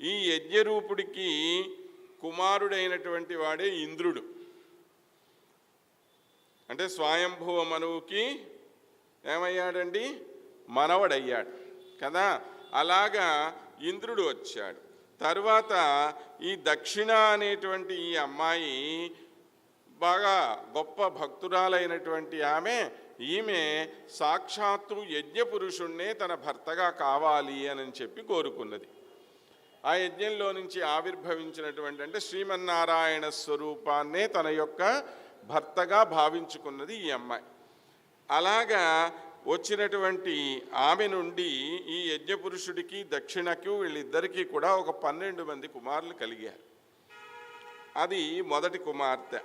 ఈ యజ్ఞరూపుడికి కుమారుడైనటువంటి వాడే ఇంద్రుడు. అంటే స్వయంభువ మనువుకి ఏమయ్యాడండి? మనవడయ్యాడు. కదా? అలాగా ఇంద్రుడు వచ్చాడు. తరువాత ఈ దక్షిణ అనేటువంటి ఈ అమ్మాయి బాగా గొప్ప భక్తురాలైనటువంటి ఆమె ఈమె సాక్షాత్తు యజ్ఞపురుషుణ్ణే తన భర్తగా కావాలి అని చెప్పి కోరుకున్నది. ఆ యజ్ఞంలో నుంచి ఆవిర్భవించినటువంటి అంటే శ్రీమన్నారాయణ స్వరూపాన్నే తన యొక్క భర్తగా భావించుకున్నది ఈ అమ్మాయి. అలాగా వచ్చినటువంటి ఆమె నుండి ఈ యజ్ఞపురుషుడికి దక్షిణకు వీళ్ళిద్దరికీ కూడా ఒక పన్నెండు మంది కుమారులు కలిగారు. అది మొదటి కుమార్తె.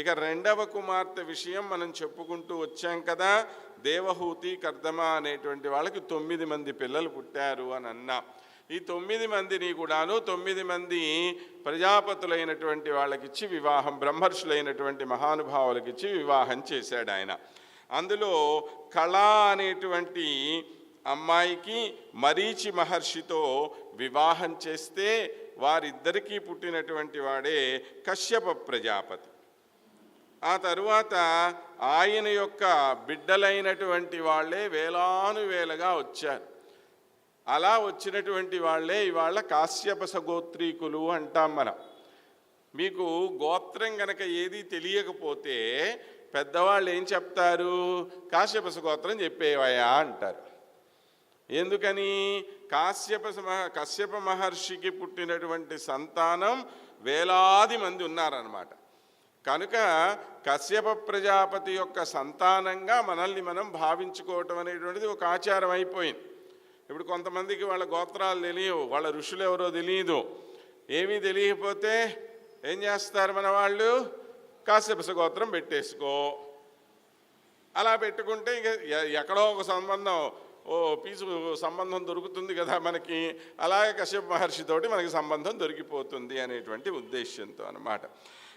ఇక రెండవ కుమార్తె విషయం మనం చెప్పుకుంటూ వచ్చాం కదా దేవహూతి కర్దమ అనేటువంటి వాళ్ళకి తొమ్మిది మంది పిల్లలు పుట్టారు అని అన్నాం. ఈ తొమ్మిది మందిని కూడాను తొమ్మిది మంది ప్రజాపతులైనటువంటి వాళ్ళకిచ్చి వివాహం బ్రహ్మర్షులైనటువంటి మహానుభావులకిచ్చి వివాహం చేశాడు ఆయన. అందులో కళ అనేటువంటి అమ్మాయికి మరీచి మహర్షితో వివాహం చేస్తే వారిద్దరికీ పుట్టినటువంటి వాడే కశ్యప ప్రజాపతి. ఆ తరువాత ఆయన యొక్క బిడ్డలైనటువంటి వాళ్ళే వేలాను వేలగా వచ్చారు. అలా వచ్చినటువంటి వాళ్ళే ఇవాళ కాశ్యపస గోత్రీకులు అంటాం మనం. మీకు గోత్రం గనక ఏది తెలియకపోతే పెద్దవాళ్ళు ఏం చెప్తారు? కాశ్యపస గోత్రం చెప్పేవయా అంటారు. ఎందుకని? కాశ్యప కశ్యప మహర్షికి పుట్టినటువంటి సంతానం వేలాది మంది ఉన్నారన్నమాట. కనుక కశ్యప ప్రజాపతి యొక్క సంతానంగా మనల్ని మనం భావించుకోవటం అనేటువంటిది ఒక ఆచారం అయిపోయింది. ఇప్పుడు కొంతమందికి వాళ్ళ గోత్రాలు తెలియవు వాళ్ళ ఋషులు ఎవరో తెలియదు. ఏమీ తెలియకపోతే ఏం చేస్తారు మన వాళ్ళు? కాశ్యపస గోత్రం పెట్టేసుకో. అలా పెట్టుకుంటే ఇంక ఎక్కడో ఒక సంబంధం ఓ పీసు సంబంధం దొరుకుతుంది కదా మనకి. అలాగే కశ్యప మహర్షితోటి మనకి సంబంధం దొరికిపోతుంది అనేటువంటి ఉద్దేశ్యంతో అన్నమాట.